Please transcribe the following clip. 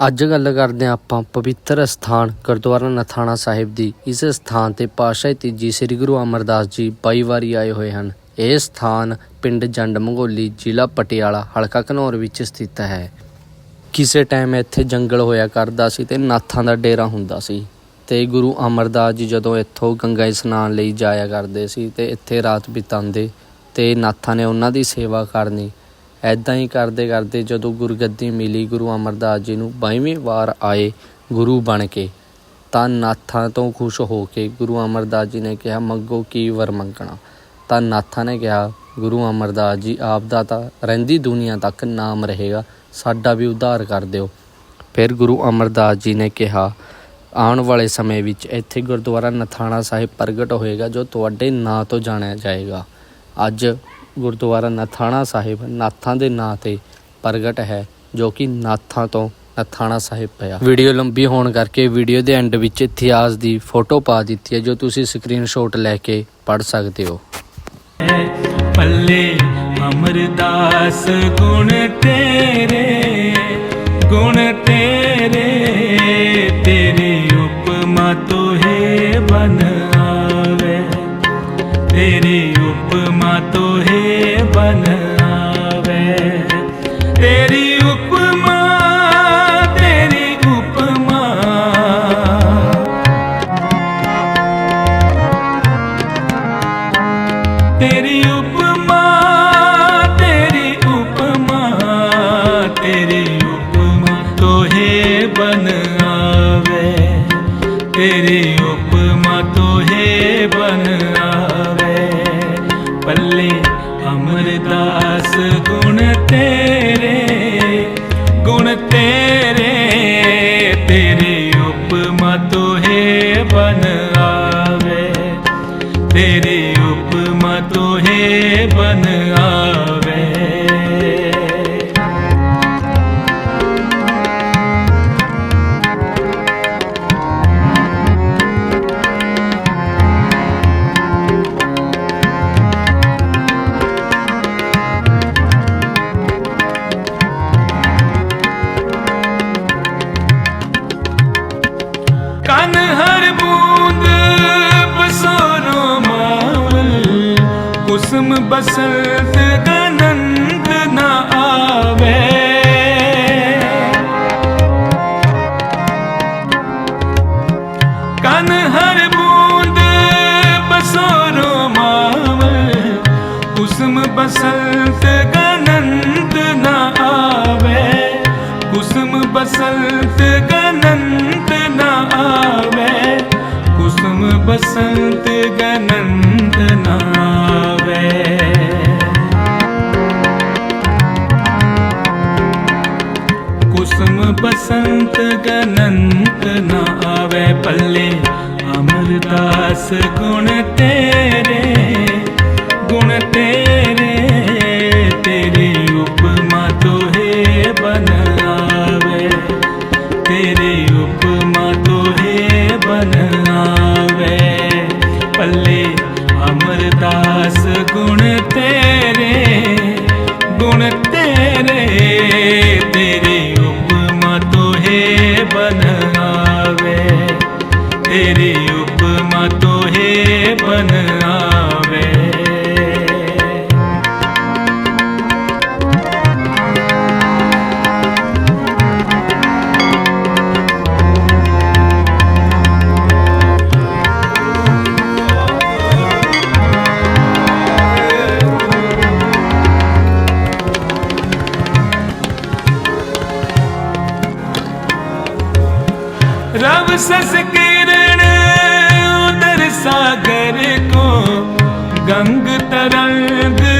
ਅੱਜ ਗੱਲ ਕਰਦੇ ਹਾਂ ਆਪਾਂ ਪਵਿੱਤਰ ਸਥਾਨ ਗੁਰਦੁਆਰਾ ਨਥਾਣਾ ਸਾਹਿਬ ਦੀ। ਇਸ ਸਥਾਨ ਤੇ ਪਾਤਸ਼ਾਹ ਤੀਜੀ ਸ੍ਰੀ ਗੁਰੂ ਅਮਰਦਾਸ ਜੀ ਬਾਈ ਵਾਰੀ ਆਏ ਹੋਏ ਹਨ। ਇਹ ਸਥਾਨ ਪਿੰਡ ਜੰਡ ਮੰਗੋਲੀ ਜ਼ਿਲ੍ਹਾ ਪਟਿਆਲਾ, ਹਲਕਾ ਘਨੌਰ ਵਿੱਚ ਸਥਿਤ ਹੈ। ਕਿਸੇ ਟਾਈਮ ਇੱਥੇ ਜੰਗਲ ਹੋਇਆ ਕਰਦਾ ਸੀ ਤੇ ਨਾਥਾਂ ਦਾ ਡੇਰਾ ਹੁੰਦਾ ਸੀ। ਤੇ ਗੁਰੂ ਅਮਰਦਾਸ ਜੀ ਜਦੋਂ ਇੱਥੋਂ ਗੰਗਾ ਇਸ਼ਨਾਨ ਲਈ ਜਾਇਆ ਕਰਦੇ ਸੀ ਤੇ ਇੱਥੇ ਰਾਤ ਬਿਤਾਉਂਦੇ ਤੇ ਨਾਥਾਂ ਨੇ ਉਹਨਾਂ ਦੀ ਸੇਵਾ ਕਰਨੀ ਐਦਾਂ ਹੀ ਕਰਦੇ ਕਰਦੇ ਜਦੋਂ ਗੁਰਗੱਦੀ ਮਿਲੀ, ਗੁਰੂ ਅਮਰਦਾਸ ਜੀ ਨੂੰ 22ਵੀਂ ਵਾਰ ਆਏ ਗੁਰੂ ਬਣ ਕੇ, ਤਾਂ ਨਾਥਾਂ ਤੋਂ ਖੁਸ਼ ਹੋ ਕੇ ਗੁਰੂ ਅਮਰਦਾਸ ਜੀ ਨੇ ਕਿਹਾ, ਮੰਗੋ ਕੀ ਵਰ ਮੰਗਣਾ? ਤਾਂ ਨਾਥਾਂ ਨੇ ਕਿਹਾ, ਗੁਰੂ ਅਮਰਦਾਸ ਜੀ, ਆਪ ਦਾ ਤਾਂ ਰਹਿੰਦੀ ਦੁਨੀਆ ਤੱਕ ਨਾਮ ਰਹੇਗਾ, ਸਾਡਾ ਵੀ ਉਧਾਰ ਕਰ ਦਿਓ। ਫਿਰ ਗੁਰੂ ਅਮਰਦਾਸ ਜੀ ਨੇ ਕਿਹਾ, ਆਉਣ ਵਾਲੇ ਸਮੇਂ ਵਿੱਚ ਇੱਥੇ ਗੁਰਦੁਆਰਾ ਨਥਾਣਾ ਸਾਹਿਬ ਪ੍ਰਗਟ ਹੋਏਗਾ, ਜੋ ਤੁਹਾਡੇ ਨਾਂ ਤੋਂ ਜਾਣਿਆ ਜਾਏਗਾ। ਅੱਜ ਗੁਰਦੁਆਰਾ ਨਥਾਣਾ ਸਾਹਿਬ, ਨਾਥਾਂ ਦੇ ਨਾਂ ਤੇ ਪ੍ਰਗਟ ਹੈ, ਜੋ ਕਿ ਨਾਥਾਂ ਤੋਂ ਨਥਾਣਾ ਸਾਹਿਬ ਪਿਆ। ਵੀਡੀਓ ਲੰਬੀ ਹੋਣ ਕਰਕੇ ਵੀਡੀਓ ਦੇ ਐਂਡ ਵਿੱਚ ਇਤਿਹਾਸ ਦੀ ਫੋਟੋ ਪਾ ਦਿੱਤੀ ਹੈ, ਜੋ ਤੁਸੀਂ ਸਕਰੀਨਸ਼ਾਟ ਲੈ ਕੇ ਪੜ੍ਹ ਸਕਦੇ ਹੋ। ਪੱਲੇ ਅਮਰਦਾਸ, ਗੁਣ ਤੇਰੇ ਗੁਣ ਤੇਰੇ, ਤੇਰੀ ਉਪਮਾ ਤੋਹੇ ਬਨ ਤੇਰੀ ਉਪਮਾ ਤੋਹੇ ਬਨ ਆਵੇ। ਤੇਰੀ ਉਪਮਾ ਤੇਰੀ ਉਪਮਾ। ਤੇਰੀ ਉਪਮਾ ਤੇਰੀ ਉਪਮਾ ਤੇਰੀ ਉਪਮਾ ਤੋਹੇ ਬਨ ਆਵੇ। ਤੇਰੀ ਉਪਮਾ ਤੋਹੇ ਬਨ ਆਵੇ। ਅਮਰਦਾਸ ਗੁਣ ਤੇਰੇ ਗੁਣ ਤੇਰੇ ਤੇਰੇ ਉਪਮਾ ਤੋਹੇ ਬਨ ਆਵੇ। ਤੇਰੀ ਉਪਮਾ ਤੋਹੇ ਬਨ ਬਸੰਤ ਗਨੰਤ ਨਾ ਆਵੇ। ਕਨ ਹਰ ਬੂੰਦ ਬਸੋਰੋ ਮਾਵਲ ਕੁਸਮ ਬਸੰਤ ਬਸੰਤ ਗਨੰਤ ਨਾ ਆਵੇ ਪੱਲੇ ਅਮਰਦਾਸ ਗੁਣ ਤੇਰੇ ਗੁਣ ਤੇਰੇ ਤੇਰੀ ਉਪਮਾ ਤੋਹੇ ਬਨ ਆਵੇ ਤੇਰੀ ਉਪਮਾ ਤੋਹੇ ਬਨ ਆਵੇ ਪੱਲੇ ਅਮਰਦਾਸ ਗੁਣ ਤੇਰੇ ਗੁਣ ਤੇਰੇ ਤੇਰੀ ਉਪਮਾ ਤੇਰੀ ਉਪਮਾ ਤੋਹੇ ਬਨ ਆਵੇ रव सस किरण उदर सागर को गंग तरंग